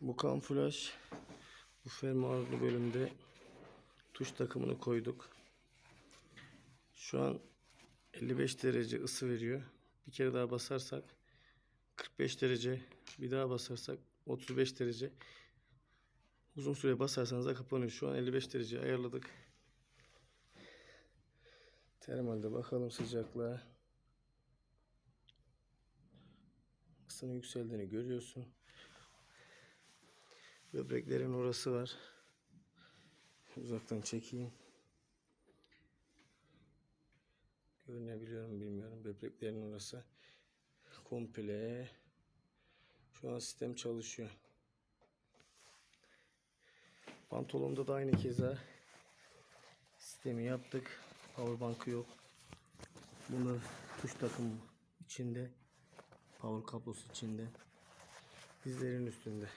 Bu kamuflaj bu fermuarlı bölümde tuş takımını koyduk. Şu an 55 derece ısı veriyor. Bir kere daha basarsak 45 derece bir daha basarsak 35 derece uzun süre basarsanız da kapanıyor. Şu an 55 derece ayarladık. Termalde bakalım sıcaklığa. Isının yükseldiğini görüyorsun. Böbreklerin orası var. Uzaktan çekeyim. Görünebiliyor mu bilmiyorum. Böbreklerin orası. Komple. Şu an sistem çalışıyor. Pantolonda da aynı keza sistemi yaptık. Powerbank'ı yok. Bunda tuş takımı içinde. Power kablosu içinde. Dizlerin üstünde.